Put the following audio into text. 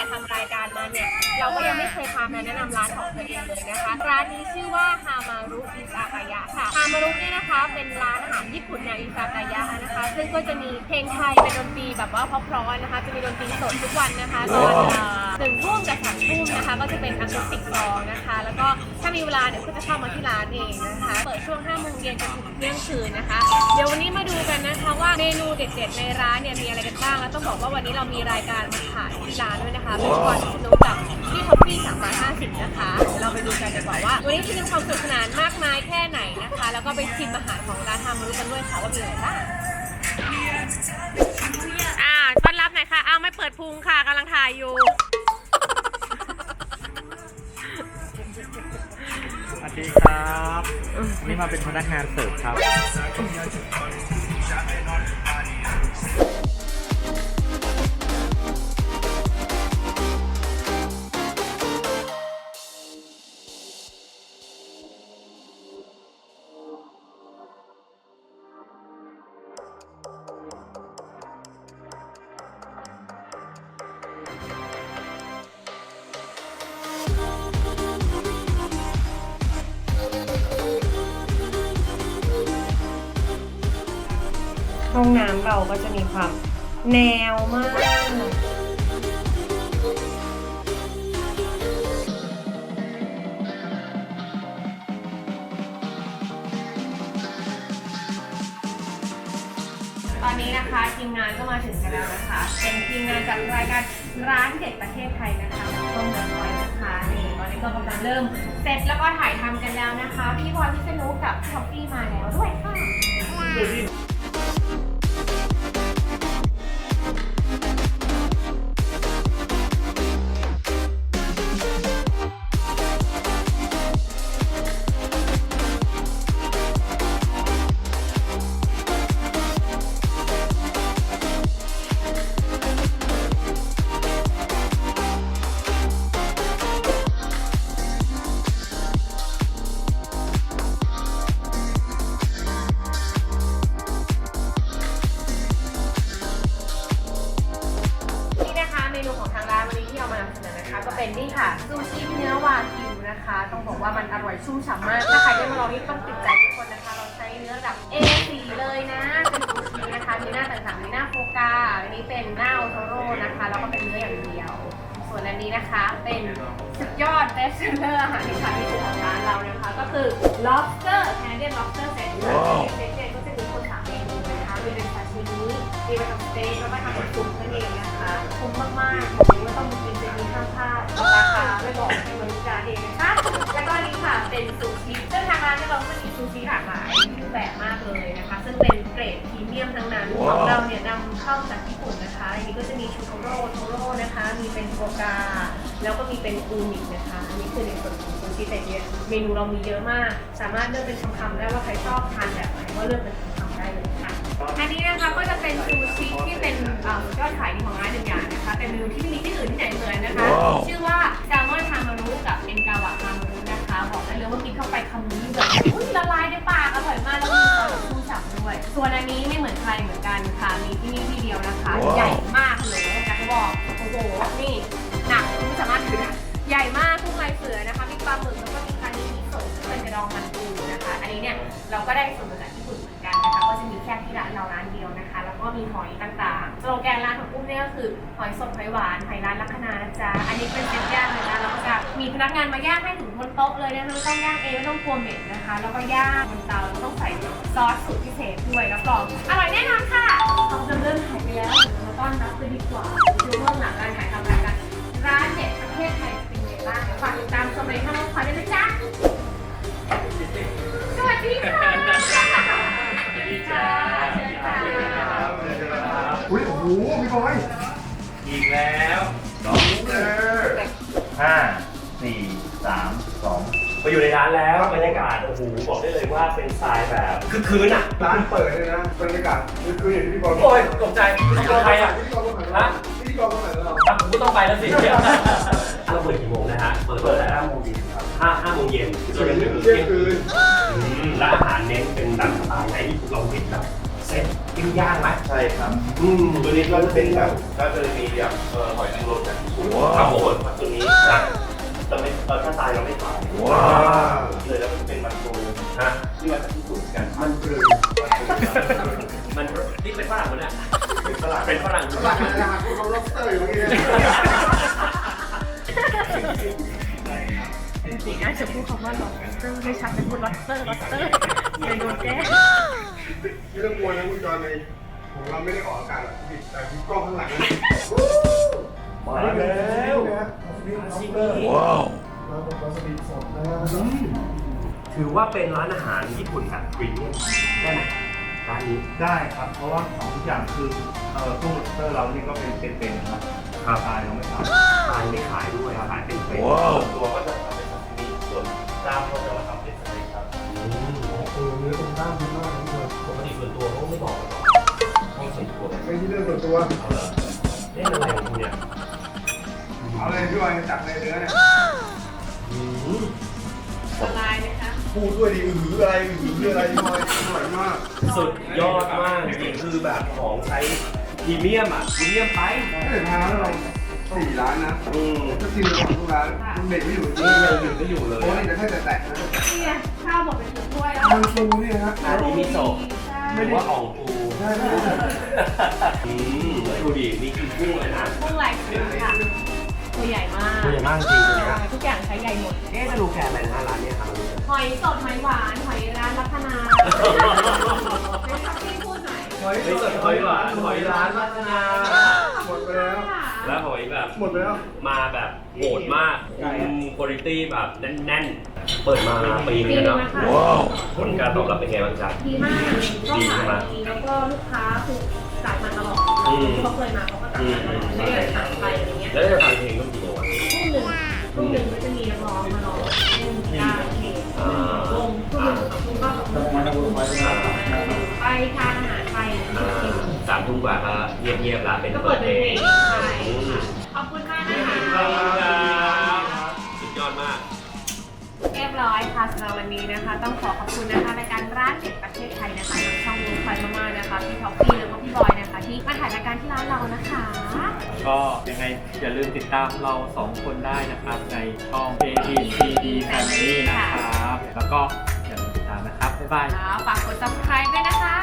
แต่ทำรายการมาเนี่ยเราก็ยังไม่เคยพามาแนะนำร้านของตัวเองเลยนะคะร้านนี้ชื่อว่าฮามารุอิซากายะค่ะฮามารุเนี่ยนะคะเป็นร้านอาหารญี่ปุ่นแนวอิซากายะนะคะ ซึ่งก็จะมีเพลงไทยเป็นดนตรีแบบว่าเพราะๆนะคะ จะมีดนตรีสดทุกวันนะคะตอนหนึ่งทุ่มกับสามทุ่มนะคะ ก็จะเป็นอะคูสติกามีเวลาเนี่ยวก็จะเข้ามาที่ร้านเองนะคะ เปิดช่วง5โมงเย็นจนถึงเที่ยงคืนนะคะ เดี๋ยววันนี้มาดูกันนะคะว่าเมนูเด็ดๆในร้านเนี่ยมีอะไรกันบ้าง แล้วต้องบอกว่าวันนี้เรามีรายการมาถ่ายที่ร้านด้วยนะคะ เป็นก่อนสนุกกับที่ท็อปปี้350 นะคะเดี๋ยวเราไปดูกันดีกว่าว่า วันนี้จะมีความสนุกสนานมากมายแค่ไหนนะคะ แล้วก็ไปชิมอาหารของร้านทามารุกันด้วยค่ะว่ามีอะไรบ้างอ่าต้อนรับหน่อยค่ะอ้าวไม่เปิดพุงค่ะกำลังถ่ายอยู่ นี่มาเป็นพนักงานเสิร์ฟครับ ห้องน้ำเราก็จะมีความแนวมาก ตอนนี้นะคะทีมงานก็มาถึงกันแล้วนะคะ เป็นทีมงานจากรายการร้านเด็ดประเทศไทยนะคะต้มยำไว้นะคะนี่ตอนนี้ก็กำลังเริ่มเสร็จแล้วก็ถ่ายทำกันแล้วนะคะ พี่พรพี่สนุกกับท็อปปี้มาแล้วด้วยค่ะ ชุ่มฉ่ำมากถ้าใครได้มาลองนี่ต้องติดใจทุกคนนะคะ เราใช้เนื้อระดับ A4 เลยนะเป็นซูชินะคะมีหน้าต่างๆมีหน้าโฟกาอันนี้เป็นหน้าโอโทโร่นะคะแล้วก็เป็นเนื้ออย่างเดียว ส่วนอันนี้นะคะเป็นสุดยอดเบสเซอร์อาหารที่ขายที่สุดของร้านเรานะคะ ก็คือ lobster Canadian lobster set เซตเนี่ยก็จะมีคนสามเมนูนะคะมีเป็นซาชิมิมีเป็นสเต็กแล้วก็ทำเป็นซุปนั่นเองนะคะคุ้มมากๆบอกเลยว่าต้องมากินเจนี้ข้ามพลาดราคาไม่บอกให้บริการเองนะคะแล้ วก็อันนี้ค่ะเป็นซูชิซึ่งทางร้านเนี่ยเราก็มีซูชิหลากหลายรูปแบบมากเลยนะคะ ซึ่งเป็นเกรดพรีเมียมทั้งนั้นของเราเนี่ยนำเข้าจากญี่ปุ่นนะคะอันนี้ก็จะมีชูโทโร่โทโร่นะคะ มีเป็นโฟกา แล้วก็มีเป็นอูนินะคะอันนี้คือในส่วนของซูชิแต่เนี่ยเมนูเรามีเยอะมาก สามารถเลือกเป็นคำๆได้ว่าใครชอบทานแบบไหนก็เลือกเป็นคำๆได้เลยค่ะอันนี้นะคะก็จะเป็นซูชิที่เป็นเอ่อยอดขายดีของร้านหนึ่งอย่างนะคะเป็นเมนูที่ไม่มีที่อื่นที่ไหนเหมือนนะคะ ชื่อว่าแซลมอนทามารุกับเอ็นกาวะทามารุนะคะบอก ได้เลยว่ากินเข้าไปคำนี้แบบอุ๊ยละลายในปากอร่อยมากแล้วมีความชุ่มฉ่ำด้วย ส่วนอันนี้ไม่เหมือนใครเหมือนกันค่ะมีที่นี่ที่เดียวนะคะใหญ่มากเลยนะคะเขาบอกโอ้โหนี่หนักไม่สามารถถือได้ใหญ่มากทุกลายเสือนะคะมีปลาหมึกแล้วก็มีคันนี้มีสดซึ่งเป็นกระดองมันปูนะคะ อันนี้เนี่ยเราก็ได้ส่วนมาจากญี่ปุ่นเหมือนกันนะคะก็ จะมีแค่ที่ร้านเราร้านเดียวนะคะ แล้วก็มีหอยต่างๆสโลแกนร้านของอุ้มเนี่ยก็คือหอยสดหอยหวานหอยร้านลัคนานะจ๊ะอันนี้เป็นเซตย่างเลยนะเราก็จะมีพนักงานมาย่างให้ถึงบนโต๊ะเลยนะคะไม่ต้องย่างเองไม่ต้องกลัวเหม็นนะคะ แล้วก็ย่างบนเตาแล้วต้องใส่ซอสสูตรพิเศษด้วยรับรองอร่อยแน่นอนค่ะเขาจะเริ่มถ่ายไปแล้วเดี๋ยวมาต้อนรับเลยดีกว่าดูเบื้องหลังการถ่ายทำรายการร้านเด็ดประเทศไทยจะเป็นยังไงบ้างเดี๋ยวฝากติดตามชมในช่องน้องพลอยด้วยนะจ๊ะสวัสดีค่ะ โอ้โหพี่บอยอีกแล้วสองเออห้าสี่สามสองมาอยู่ในร้านแล้วบรรยากาศโอ้โหบอกได้เลยว่าเป็นสไตล์แบบคือคืนอะร้านเปิดเลยนะบรรยากาศคือคืออย่างที่พี่บอยโอ้ยตกใจต้องไปอะพิธีกรคนไหนเราพิธีกรคนไหนเราอะผมก็ต้องไปแล้วสิเราเปิดกี่โมงนะฮะเปิดเปิดห้าโมงเย็นครับห้าห้าโมงเย็นจนถึงเที่เที่ยยงงคืคืนนอืมและอาหารเน้นเป็นแบบสไตล์ไหนที่เราเห็นแบบเซ็ตเปิ้งย่างไหมใช่ครับอืมตัวนี้ก็จะเป็นแบบก็จะมีแบบเอ่อหอยนางรมแบบครับผมตัวนี้นะเราไม่เออถ้าตายเราไม่ขายว้าวเลยแล้วมันเป็นมันปูฮะที่มาจากญี่ปุ่นกันมันคือมันนี่เป็นฝรั่งมันอะเป็นตลาดเป็นฝรั่งหลักการหาคุณเขาล็อบสเตอร์อยู่เมื่อกี้จริงๆอาจจะพูดคำว่า lobster ไม่ชัดเป็นพูด lobster lobster เลยโดนแก้ ไม่ต้องกลัวนะคุณจอนในของเราไม่ได้ออกอากาศหรอกพี่แต่พี่กล้องข้างหลังนะมาแล้วชิเบอร์ว้าวมาบอกวาซาบิสดนะครับถือว่าเป็นร้านอาหารญี่ปุ่นแบบพรีเมียมได้ไหมร้านนี้ได้ครับ เพราะว่าของทุกอย่างคือเอ่อตู้ล็อบสเตอร์เรานี่ก็เป็นเป็นๆครับครับตายเราไม่ขายขายไม่ขายด้วยขายเป็นเป็นตัวก็จะทำเป็นซาซิมิส่วนด้ามก็จะมาทำเป็นสเต็กครับเออเนื้อตรงด้ามดีมากนะปก ตัวเขาไม่บอกห้องส่วนตัวไม่ใช่เรื่องส่วนตัวเอาเหรอเล่นอะไรของคุณเนี่ยเอาเลยพี่บอยจับในเนื้อเนี่ยอืมละลายไหมคะ พูดด้วยดิอือหืออะไรอือหืออะไรพี่บอยอร่อยมากสุดยอดมากจริงๆคือแบบของใช้พรีเมียมอะพรีเมียมไปถ้าเกิดมาแล้วเราสี่ร้านนะอืมก็กินก่อนทุกร้านคุณเด็กไม่อยู่จริงนี่เลยังยหยุดไม่อยู่เลยโอ้นี่แต่แค่แต่แตะนะเนี่ยข้าวหมดเป็นถ้วยแล้วมันปูเนี่ยครับอันนี้มิโซะ ใช่หรือว่าอ่องปูใช่ไม่ได้อืมแล้วดูดิมีกินกุ้งเลยนะกุ้งลายสีค่ะ ตัวใหญ่มากตัวใหญ่มากจริงเลยนะทุกอย่างใช้ใหญ่หมดเอ๊ะจะดูแกนอะไรนะร้านเนี้ยครับหอยสดหอยหวานหอยร้านรัตนาเป็นทักที่พูดหน่อยหอยเฮ้ยสดหอยหวานหอยร้านพัฒนาหมดไปแล้วแล้วหอยแบบหมดไปแล้วมาแบบโหดมากคุมคุณภาพแบบแน่นๆ เปิดมาปีนึงแล้วเนาะผลการตอบรับเป็นไงบ้างจ๊ะ ดีมากก็ขายดีแล้วก็ลูกค้าคือกลับมาตลอดอืมเขาเคยมาเขาก็กลับมาตลอดไม่ได้สั่งไปอะไรเงี้ยแล้วจะฟังเพลงต้องกี่โมงอะทุ่มหนึ่งทุ่มหนึ่งก็จะมีนักร้องมาร้องเล่นกีตาร์เพลงวงทุ่มหนึ่งสองทุ่มก็ไปทานอาหารไปอ่าสามทุ่มกว่าก็เงียบๆละเป็นก็เปิเปิดดเพเป็ลนเพลงงใช่ค่ะ วันนี้นะคะ ต้องขอขอบคุณนะคะรายการร้านเด็ดประเทศไทยนะคะทางช่องลูกไฟมากๆนะคะพี่ท็อปปี้แล้วก็พี่บอยนะคะ ที่มาถ่ายรายการที่ร้านเรานะคะ ก็ยังไงอย่าลืมติดตามเราสองคนได้นะครับ ในช่อง A B C D Family นะครับ แล้วก็อย่าลืมติดตามนะครับ บ๊ายบายฝากกด subscribe ด้วยนะคะ